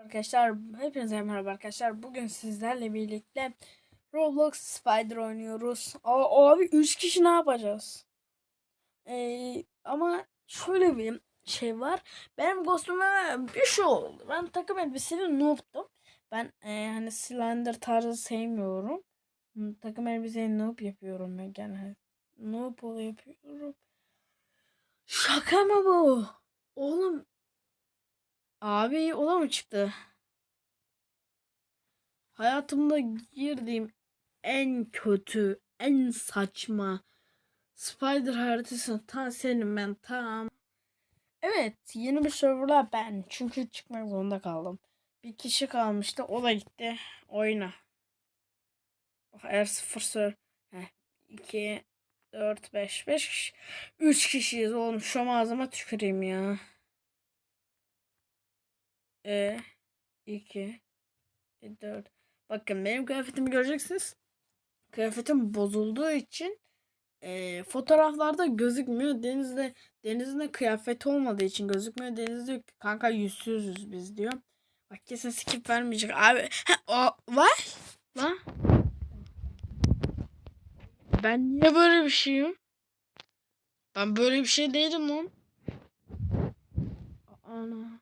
Arkadaşlar hepinize merhaba arkadaşlar. Bugün sizlerle birlikte Roblox Spider oynuyoruz. A- abi 3 kişi ne yapacağız? Ee, ama şöyle bir şey var. Benim kostümüme bir şey oldu. Ben takım elbiseli noob'tum. Ben e, hani Slender tarzı sevmiyorum. Takım elbiseyi noob yapıyorum ben genel. Noob yapıyorum. Şaka mı bu? Oğlum Abi o da mı çıktı? Hayatımda girdiğim en kötü, en saçma Spider haritasını ta senin ben tam. Evet yeni bir serverla ben. Çünkü çıkmak zorunda kaldım. Bir kişi kalmıştı o da gitti oyuna. Bak eğer sıfır ser... Heh, 2, 4, 5, 5 kişi. 3 kişiyiz oğlum şu ağzıma tüküreyim ya. E 2 4 Bakın benim kıyafetimi göreceksiniz. Kıyafetim bozulduğu için e, fotoğraflarda gözükmüyor. Denizde denizde kıyafeti olmadığı için gözükmüyor. Deniz diyor ki kanka yüzsüzüz biz diyor. Bak kesin skip vermeyecek. Abi ha, o var lan. Ben niye böyle bir şeyim? Ben böyle bir şey değilim lan. Ana.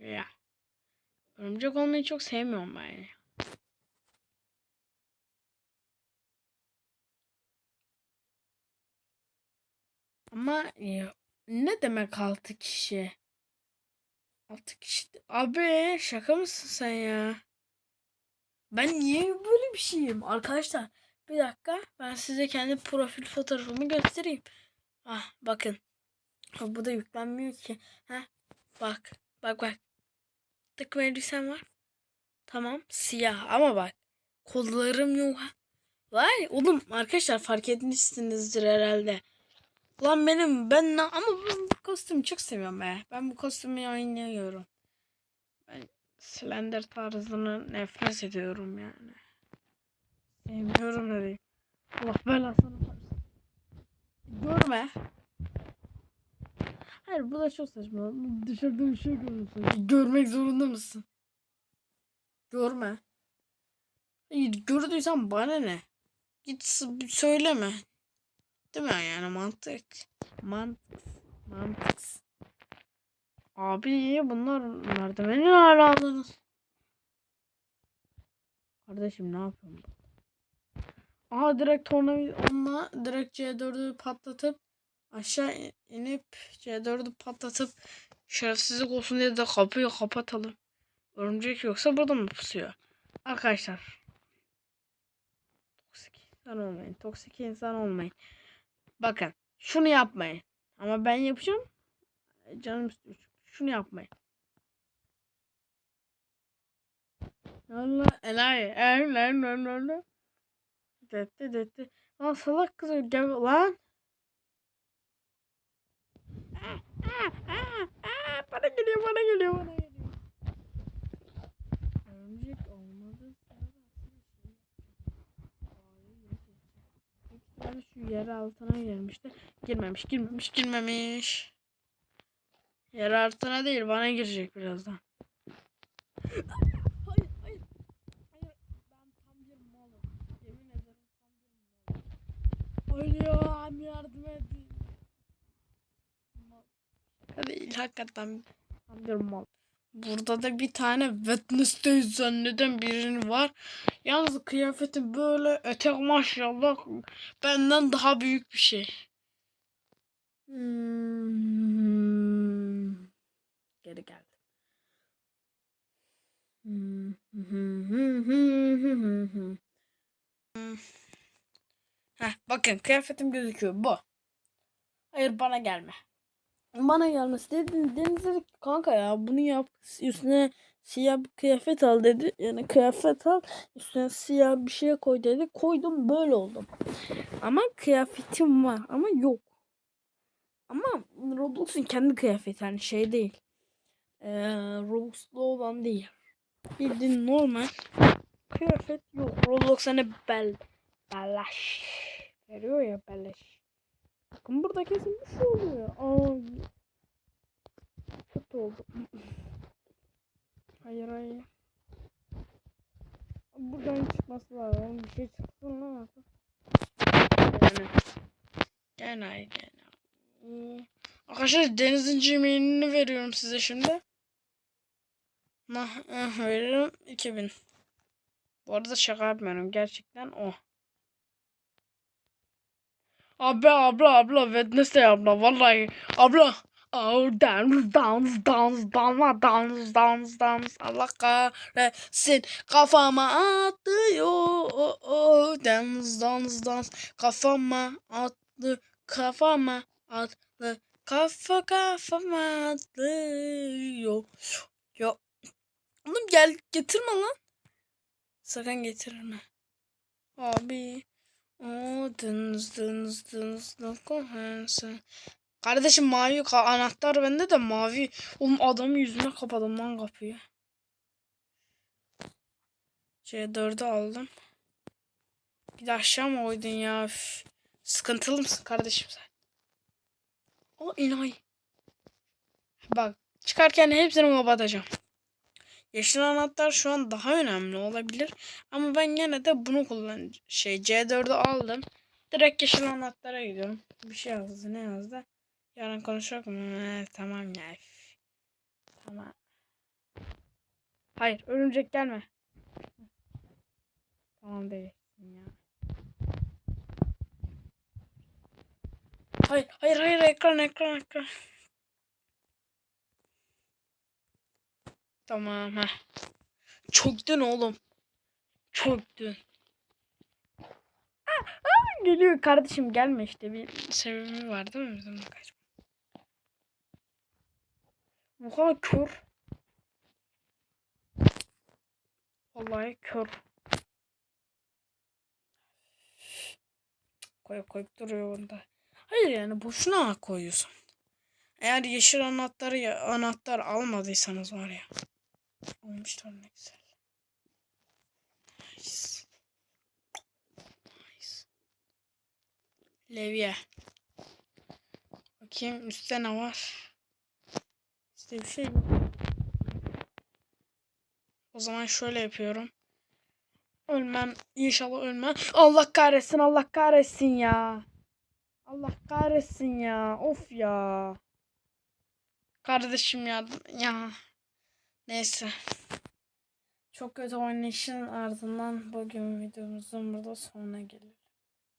Ya. Örümcek olmayı çok sevmiyorum ben. ya. Ama ya, ne demek altı kişi? Altı kişi. Abi şaka mısın sen ya? Ben niye böyle bir şeyim? Arkadaşlar bir dakika ben size kendi profil fotoğrafımı göstereyim. Ah bakın. Bu da yüklenmiyor ki. Ha bak bak bak. Takım elbisem var. Tamam siyah ama bak kollarım yok. Vay oğlum arkadaşlar fark etmişsinizdir herhalde. Lan benim ben ne ama bu kostümü çok seviyorum be. Ben bu kostümü oynuyorum. Ben Slender tarzını nefret ediyorum yani. Sevmiyorum da değil. Allah belasını versin. Görme. Hayır bu da çok saçma. Dışarıda bir şey görüyorsun. Görmek zorunda mısın? Görme. Hayır gördüysen bana ne? Git söyleme. Değil mi yani mantık? Mantık. Mantık. Abi bunlar merdiveni hala aldınız. Kardeşim ne yapıyorsun? Aha direkt tornavida onunla direkt C4'ü patlatıp aşağı in- inip C4'ü patlatıp şerefsizlik olsun diye de kapıyı kapatalım. Örümcek yoksa burada mı pusuyor? Arkadaşlar. Toksik insan olmayın. Toksik insan olmayın. Bakın şunu yapmayın. Ama ben yapacağım. Canım istiyor. Şunu yapmayın. Allah enayi. Enayi. Enayi. Detti detti. Lan salak kız gel lan. Aa, aa, aa, aa, bana geliyor bana geliyor. Örümcek olmadı. Ben şu yer altına girmişti. Girmemiş, girmemiş, girmemiş. Yer altına değil, bana girecek birazdan. Hayır, hayır. Hayır, ben tam bir malım. Yemin ederim tam bir malım. Ölüyorum, yardım edin. Değil, hakikaten bir mal. Burada da bir tane Wednesday zanneden birinin var. Yalnız kıyafeti böyle etek maşallah benden daha büyük bir şey. Hmm. Geri geldim. Hmm. Heh, bakın kıyafetim gözüküyor bu. Hayır bana gelme. Bana gelmesi dedi. Deniz dedi kanka ya bunu yap. Üstüne siyah bir kıyafet al dedi. Yani kıyafet al. Üstüne siyah bir şey koy dedi. Koydum böyle oldum. Ama kıyafetim var ama yok. Ama Roblox'un kendi kıyafeti hani şey değil. Ee, Roblox'lu olan değil. Bildiğin normal kıyafet yok. Roblox hani bel beleş veriyor ya beleş. Bakın burada kesin bir şey oluyor. Aa, kötü oldu. Hayır hayır. Buradan çıkması lazım. Bir şey çıksın lan artık. Yani. Gene gene. Arkadaşlar denizin cimeğini veriyorum size şimdi. Nah, eh, veririm 2000. Bu arada şaka yapmıyorum. Gerçekten o. Abi abla abla Wednesday abla vallahi. Abla. Oh dance dance dance dance dance dance dance Allah kahretsin kafama atlıyor oh, oh, dance dance dance kafama atlı kafama atlı kafa kafama atlıyor yo oğlum gel getirme lan. Sakın getirme. Abi o dınız dınız dınız dınız Kardeşim mavi anahtar bende de mavi. Oğlum adamın yüzüne kapadım lan kapıyı. C4'ü aldım. Bir de aşağı mı oydun ya? Üf. Sıkıntılı mısın kardeşim sen? O inayi. Bak çıkarken hepsini kapatacağım. Yeşil anahtar şu an daha önemli olabilir. Ama ben yine de bunu kullan şey C4'ü aldım. Direkt yeşil anahtara gidiyorum. Bir şey yazdı. Ne yazdı? Yarın konuşacak mı? He, tamam ya. Tamam. Hayır, örümcek gelme. Tamam değilsin ya. Hayır, hayır, hayır, ekran, ekran, ekran. Tamam, ha. Çöktün oğlum. Çöktün. Geliyor kardeşim gelme işte bir sebebi var değil mi bizim kaçma. Kadar kör. Vallahi kör. Koyup koyup duruyor onda. Hayır yani boşuna koyuyorsun. Eğer yeşil anahtarı anahtar almadıysanız var ya. Olmuşlar ne güzel. Nice. Nice. Levye. Bakayım üstte ne var? Üstte bir şey yok. O zaman şöyle yapıyorum. Ölmem. İnşallah ölmem. Allah kahretsin. Allah kahretsin ya. Allah kahretsin ya. Of ya. Kardeşim ya. Ya. Neyse. Çok kötü oynayışın ardından bugün videomuzun burada sonuna geliyor.